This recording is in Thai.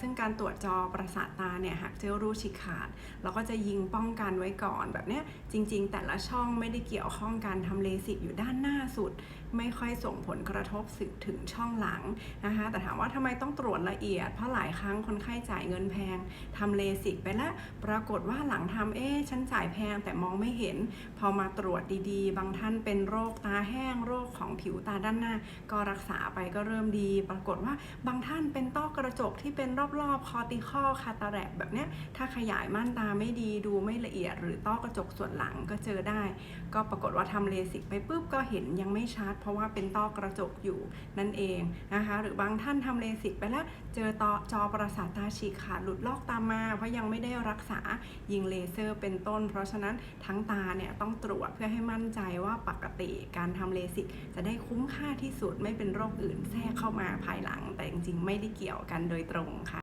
ซึ่งการตรวจจอประสาทตาเนี่ยหากเจอรูฉีกขาด เราก็จะยิงป้องกันไว้ก่อนแบบเนี้ยจริง ๆ แต่ละช่องไม่ได้เกี่ยวข้องการทำเลสิกอยู่ด้านหน้าสุด ไม่ค่อยส่งผลกระทบสึกถึงช่องหลังนะคะแต่ถามว่าทำไมต้องตรวจละเอียด เพราะหลายครั้งคนไข้จ่ายเงินแพงทำเลสิกไปแล้วปรากฏว่าหลังทำเอ๊ะฉันจ่ายแพงแต่มองไม่เห็น พอมาตรวจดีๆ บางท่านเป็นโรคตาแห้งโรคของผิวตาด้านหน้า ก็รักษาไปก็เริ่มดี ปรากฏว่าบางท่านเป็นต้อกระจกที่เป็นรรอบๆคอติคอคาตาแรกแบบเนี้ยถ้าขยายม่านตาไม่ดีดู ดหรือต้อกระจกส่วนหลังก็เจอได้ ก็ปรากฏว่าทำเลสิกไปปุ๊บก็เห็นยังไม่ชัด เพราะว่าเป็นต้อกระจกอยู่นั่นเองนะคะหรือบางท่านทำเลสิกไปแล้วเจอต่อจอประสาทตาฉีกขาดหลุดลอกตามมา เพราะยังไม่ได้รักษายิงเลเซอร์เป็นต้น เพราะฉะนั้นทั้งตาเนี่ยต้องตรวจเพื่อให้มั่นใจว่าปกติการทำเลสิกจะได้คุ้มค่าที่สุดไม่เป็นโรคอื่นแทรกเข้ามาภายหลัง แต่จริงๆไม่ได้เกี่ยวกันโดยตรงค่ะ